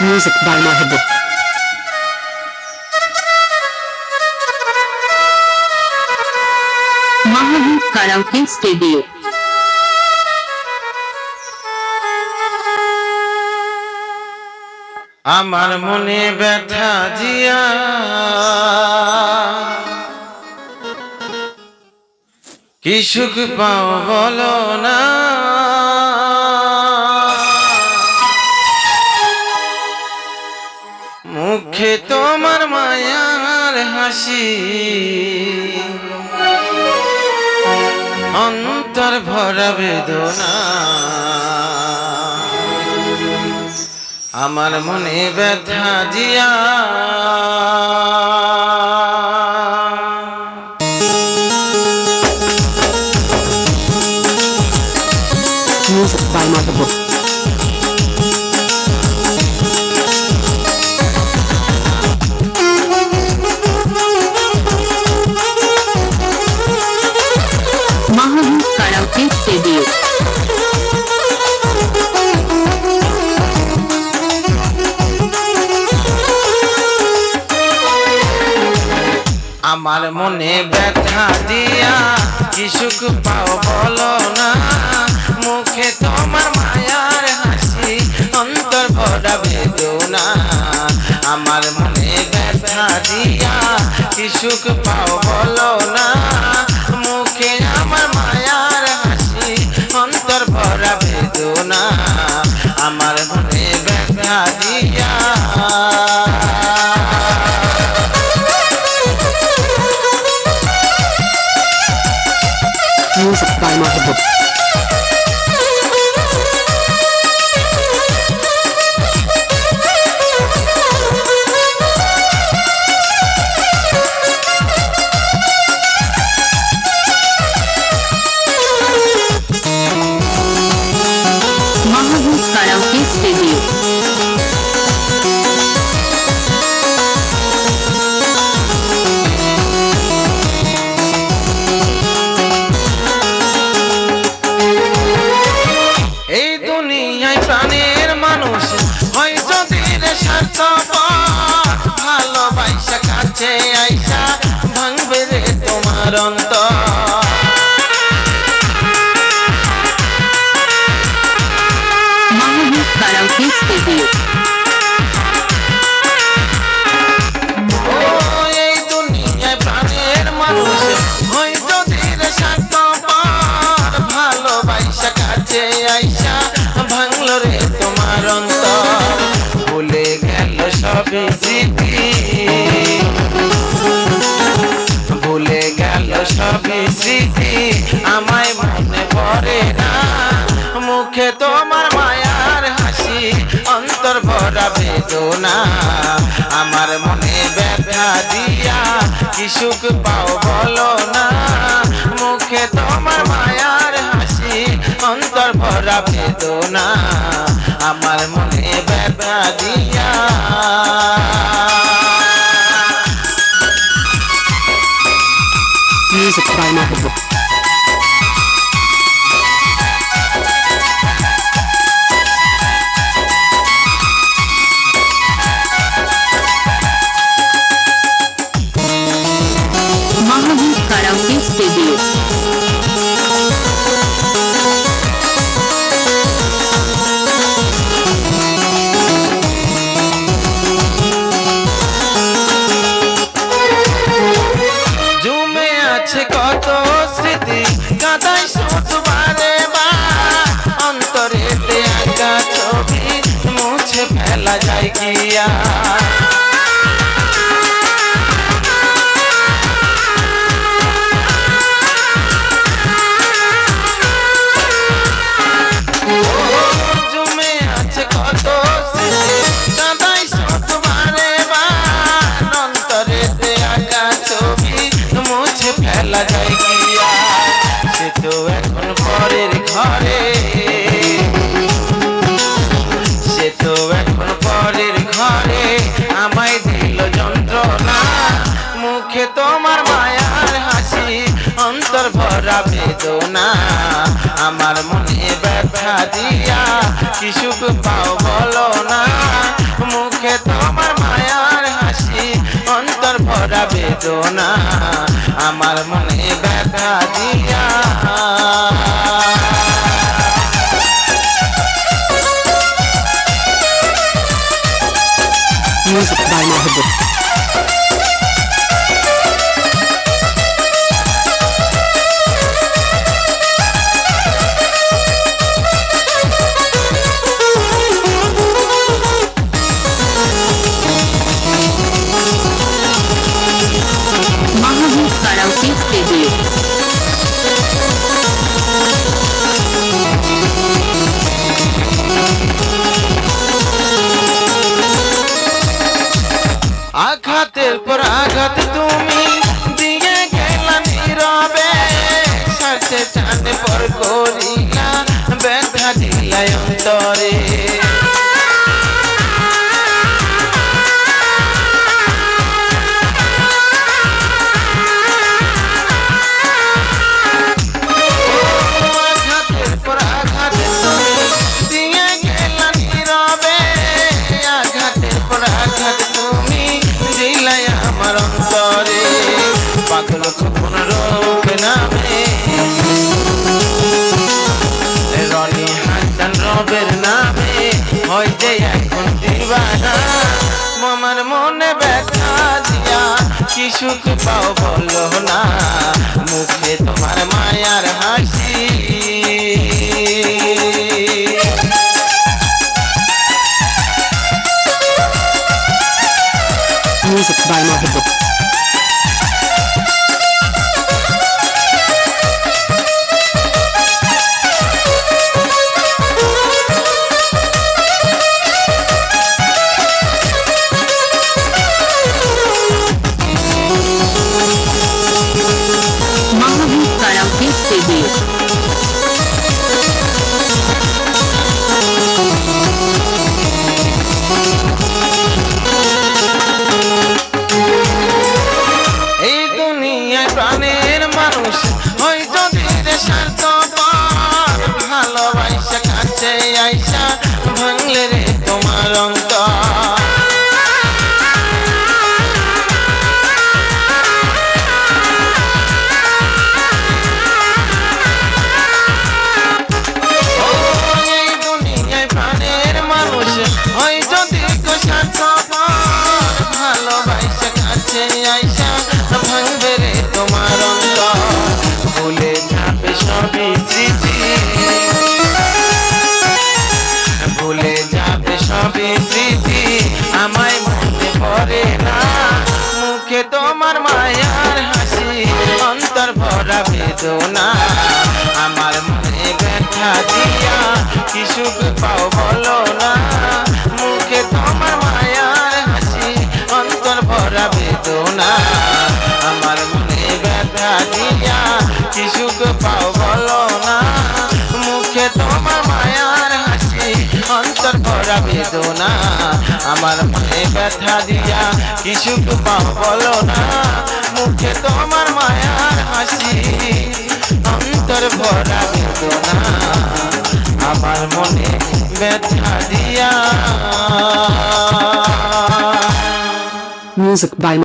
Music by Mahbub. Mahabub Karaoke Studio. আমার মনে ব্যথা জিয়া কি সুখ পাও বলো না মুখে তোমার মায়ার হাসি। অন্তর ভরা বেদনা। আমার মনে ব্যথা দিয়া মনে ব্যথা দিয়া কি সুখ পাও বলো না। মুখে তোমার মায়ার হাসি, অন্তর ভরা বেদনা। আমার মনে ব্যথা দিয়া কি সুখ পাও বলো না। Karaoke এই দুনিয়ায় প্রাণের মানুষ হয় হয়তো দিলে স্বার্থ ভালোবাসা কাছে। অন্তর ভুলে গেল সবই স্মৃতি। বেদনা আমার মনে ব্যথা দিয়া কি সুখ পাও বলো না। মুখে তোমার মায়ার হাসি অন্তর ভরা বেদনা। আমার মনে ব্যথা দিয়া। Music by Mahbub. Karaoke Studio. জমে আছে কত স্মৃতি কাদাই শুধু বারে যায় গিয়া ঘরে। সে তো এখন পরের ঘরে। আমায় দিল যন্ত্রণা। মুখে তোমার মায়ার হাসি, অন্তর ভরা বেদনা। আমার মনে ব্যথা দিয়া কিছু পাও বলো না। মুখে তোমার মায়ার হাসি, অন্তর ভরা বেদনা। আমার মনে ব্যথা দিয়া। hit the আঘাতের পর আঘাত তুমি দিয়ে গেলা নীরবে। সাথে চাঁদ পর করিলা ব্যথা দিলা অন্তরে। ব্যথা দিয়া কি পাও বলো না। স্মৃতি আমায় মনে পড়ে না। মুখে তোমার মায়ার হাসি, অন্তর ভরা বেদনা। আমার মনে ব্যথা দিয়া কিছু পাও বলো না। আমার মায়ে ব্যথা দিয়া, কিছু পাও বলো না। মুখে তোমার মায়ার হাসি, অন্তর ভরা বেদনা। আমার মনে ব্যথা দিয়া। Music by